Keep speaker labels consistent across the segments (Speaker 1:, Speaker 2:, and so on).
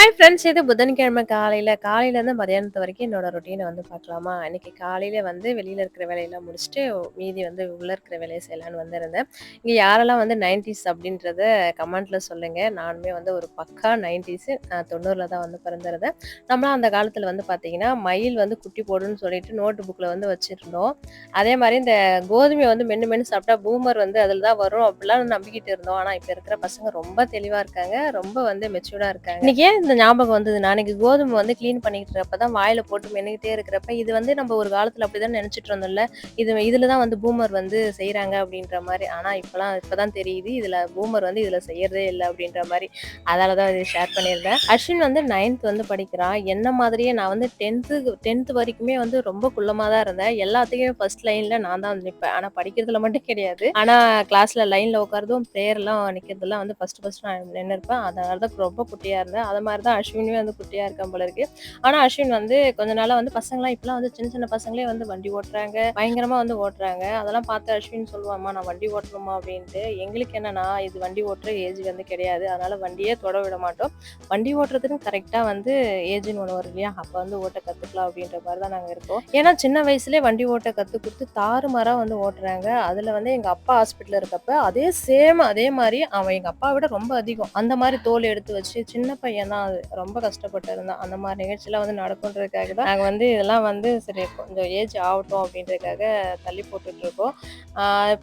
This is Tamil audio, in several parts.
Speaker 1: ஹாய் ஃப்ரெண்ட்ஸ் இது புதன்கிழமை காலையில். காலையிலேருந்து மதியானத்து வரைக்கும் என்னோட ரொட்டீனை வந்து பார்க்கலாமா? இன்றைக்கி காலையில் வந்து வெளியில் இருக்கிற வேலையெல்லாம் முடிச்சுட்டு மீதி வந்து உள்ளே இருக்கிற வேலையை செய்யலான்னு வந்திருந்தேன். இங்கே யாரெல்லாம் வந்து நைன்டிஸ் அப்படின்றத கமெண்ட்டில் சொல்லுங்கள் நானுமே வந்து ஒரு பக்கா நைன்டிஸு நான் தொண்ணூறில் தான் வந்து பிறந்திருந்தேன். நம்மளாம் அந்த காலத்தில் வந்து பார்த்தீங்கன்னா மயில் வந்து குட்டி போடுன்னு சொல்லிட்டு நோட்டு புக்கில் வந்து வச்சுருந்தோம். அதே மாதிரி இந்த கோதுமையை வந்து மென்று மென்று சாப்பிட்டா பூமர் வந்து அதில் தான் வரும் அப்படிலாம் நம்பிக்கிட்டு இருந்தோம். ஆனால் இப்போ இருக்கிற பசங்க ரொம்ப தெளிவாக இருக்காங்க. ரொம்ப வந்து மெச்சூர்டாக இருக்காங்க. இன்னைக்கு இந்த ஞாபகம் வந்தது. நான் அன்னைக்கு கோதுமை வந்து க்ளீன் பண்ணிக்கிட்டு இருக்கப்ப தான் வாயில போட்டு மென்னுக்கிட்டே இருக்கிறப்ப இது வந்து நம்ம ஒரு காலத்தில் அப்படி தான் நினச்சிட்டு இருந்தோம்ல? இது இதில் தான் வந்து பூமர் வந்து செய்கிறாங்க அப்படின்ற மாதிரி. ஆனால் இப்போலாம் இப்போ தான் தெரியுது. இதில் பூமர் வந்து இதில் செய்யறதே இல்லை அப்படின்ற மாதிரி. அதால தான் இது ஷேர் பண்ணியிருந்தேன். அஸ்வின் வந்து நைன்த் வந்து படிக்கிறான் என்ன மாதிரியே நான் வந்து டென்த்து டென்த்து வரைக்குமே வந்து ரொம்ப குள்ளமாக தான் இருந்தேன். எல்லாத்துக்குமே ஃபர்ஸ்ட் லைனில் நான் தான் வந்து நிற்பேன் ஆனால் படிக்கிறதுல மட்டும் கிடையாது. ஆனால் கிளாஸில் லைனில் உட்காரதும் ப்ரேயர்லாம் நிற்கிறதுலாம் வந்து ஃபஸ்ட்டு ஃபஸ்ட்டு நான் நின்று இருப்பேன் அதனால தான் ரொம்ப குட்டியாக இருந்தேன். அது மாதிரி தான் அஸ்வினுமே வந்து குட்டியாக இருக்கான் போல இருக்கு. ஆனால் அஸ்வின் வந்து கொஞ்ச நாளாக வந்து பசங்களாம் இப்பெல்லாம் வந்து சின்ன சின்ன பசங்களே வந்து வண்டி ஓட்டுறாங்க. பயங்கரமாக வந்து ஓட்டுறாங்க. அதெல்லாம் பார்த்து அஸ்வின் சொல்லுவாம்மா நான் வண்டி ஓட்டணுமா? அப்படின்ட்டு. எங்களுக்கு என்னன்னா இது வண்டி ஓட்டுற ஏஜ் வந்து கிடையாது. அதனால வண்டியே தொட விட மாட்டோம். வண்டி ஓட்டுறதுக்கு கரெக்டாக வந்து ஏஜ்னு ஒன்று வரும் இல்லையா? அப்போ வந்து ஓட்ட கற்றுக்கலாம் அப்படின்ற மாதிரி தான் நாங்கள் இருக்கோம். ஏன்னா சின்ன வயசுலேயே வண்டி ஓட்ட கற்றுக் கொடுத்து தாறுமாறாக வந்து ஓட்டுறாங்க. அதில் வந்து எங்கள் அப்பா ஹாஸ்பிட்டலில் இருக்கப்ப அதே சேம் அதே மாதிரி அவன் எங்கள் அப்பா விட ரொம்ப அதிகம். அந்த மாதிரி தோல் எடுத்து வச்சு சின்ன பையன் தான் அது ரொம்ப கஷ்டப்பட்டு இருந்தான் அந்த மாதிரி நிகழ்ச்சியெல்லாம் வந்து நடக்குன்றதுக்காக தான் நாங்கள் வந்து இதெல்லாம் வந்து சரி கொஞ்சம் ஏஜ் ஆகட்டும் அப்படின்றதுக்காக தள்ளி போட்டுட்ருக்கோம்.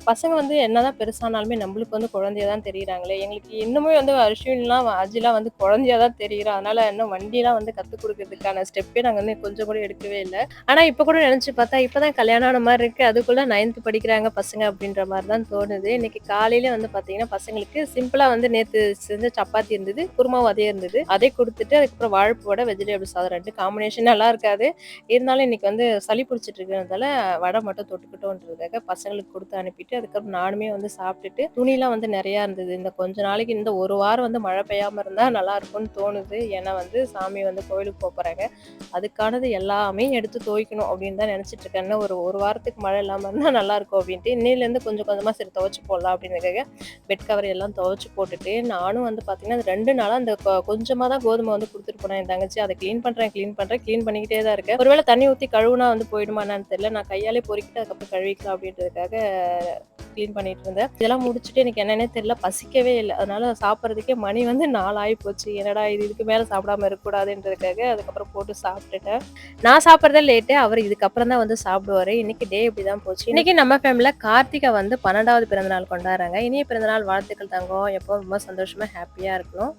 Speaker 1: பசங்க வந்து என்னதான் பெருசானாலுமே நம்மளுக்கு வந்து குழந்தைய தான் தெரியுறாங்களே. எங்களுக்கு இன்னுமே வந்து அர்ஷின்லாம் அஜிலாம் வந்து குழந்தையா தான் தெரியுறோம் அதனால இன்னும் வண்டிலாம் வந்து கற்றுக் கொடுக்கறதுக்கான ஸ்டெப்பே நாங்கள் வந்து கொஞ்சம் கூட எடுக்கவே இல்லை. ஆனால் இப்போ கூட நினச்சி பார்த்தா இப்போ தான் கல்யாணம் ஆன மாதிரி இருக்குது அதுக்குள்ளே நைன்த்து படிக்கிறாங்க பசங்க அப்படின்ற மாதிரி தான் தோணுது. இன்னைக்கு காலையில வந்து பார்த்தீங்கன்னா பசங்களுக்கு சிம்பிளாக வந்து நேற்று செஞ்ச சப்பாத்தி இருந்தது குருமாவும் அதே இருந்தது. அதே கொடுத்துட்டு அதுக்கப்புறம் வாழைப்பு வடை வெஜிடபிள் சாதம் ரெண்டு காம்பினேஷன் நல்லா இருக்காது இருந்தாலும் இன்னைக்கு வந்து சளி பிடிச்சிட்டு இருக்கிறதால வடை மட்டும் தொட்டுக்கிட்டோன்றதுக்காக பசங்களுக்கு கொடுத்து அனுப்பிட்டு அதுக்கப்புறம் நானுமே வந்து சாப்பிட்டுட்டு துணிலாம் வந்து நிறையா இருந்தது. இந்த கொஞ்ச நாளைக்கு இந்த ஒரு வாரம் வந்து மழை பெய்யாமல் இருந்தால் நல்லா இருக்கும்னு தோணுது. ஏன்னா வந்து சாமி வந்து கோயிலுக்கு போக அதுக்கானது எல்லாமே எடுத்து துவைக்கணும் அப்படின்னு தான் நினச்சிட்டு இருக்கேன். ஒரு ஒரு வாரத்துக்கு மழை இல்லாமல் இருந்தால் நல்லா இருக்கும் அப்படின்ட்டு. இன்னிலேருந்து கொஞ்சம் கொஞ்சமாக சரி துவைச்சு போடலாம் அப்படின்றதுக்காக பெட் கவர் எல்லாம் துவைச்சு போட்டுட்டு நானும் வந்து பார்த்தீங்கன்னா ரெண்டு நாளாக அந்த கொஞ்சமாக தான் கோதுமை வந்து கொடுத்துட்டு போனேன் என் தங்கச்சி அதை க்ளீன் பண்றேன் க்ளீன் பண்றேன் க்ளீன் பண்ணிக்கிட்டே தான் இருக்கேன் ஒருவேளை தண்ணி ஊற்றி கழுவுனா வந்து போயிடுமா என்னன்னு தெரியல. நான் கையாலே பொறிக்கிட்டு அதுக்கப்புறம் கழுவிக்கலாம் அப்படின்றதுக்காக க்ளீன் பண்ணிட்டு இருந்தேன். இதெல்லாம் முடிச்சுட்டு எனக்கு என்னன்னே தெரியல. பசிக்கவே இல்லை. அதனால சாப்பிட்றதுக்கே மணி வந்து நாலு ஆகி போச்சு. என்னடா இது? இதுக்கு மேலே சாப்பிடாம இருக்கக்கூடாதுன்றதுக்காக அதுக்கப்புறம் போட்டு சாப்பிட்டுட்டேன். நான் சாப்பிட்றதே லேட்டு அவர் இதுக்கப்புறம் தான் வந்து சாப்பிடுவாரு. இன்னைக்கு டே இப்படி தான் போச்சு. இன்னைக்கு நம்ம ஃபேமிலியில் கார்த்திகை வந்து பன்னெண்டாவது பிறந்தநாள் கொண்டாடுறாங்க. இனிய பிறந்தநாள் வாழ்த்துக்கள் தங்கம். எப்போ ரொம்ப சந்தோஷமா ஹாப்பியா இருக்கணும்.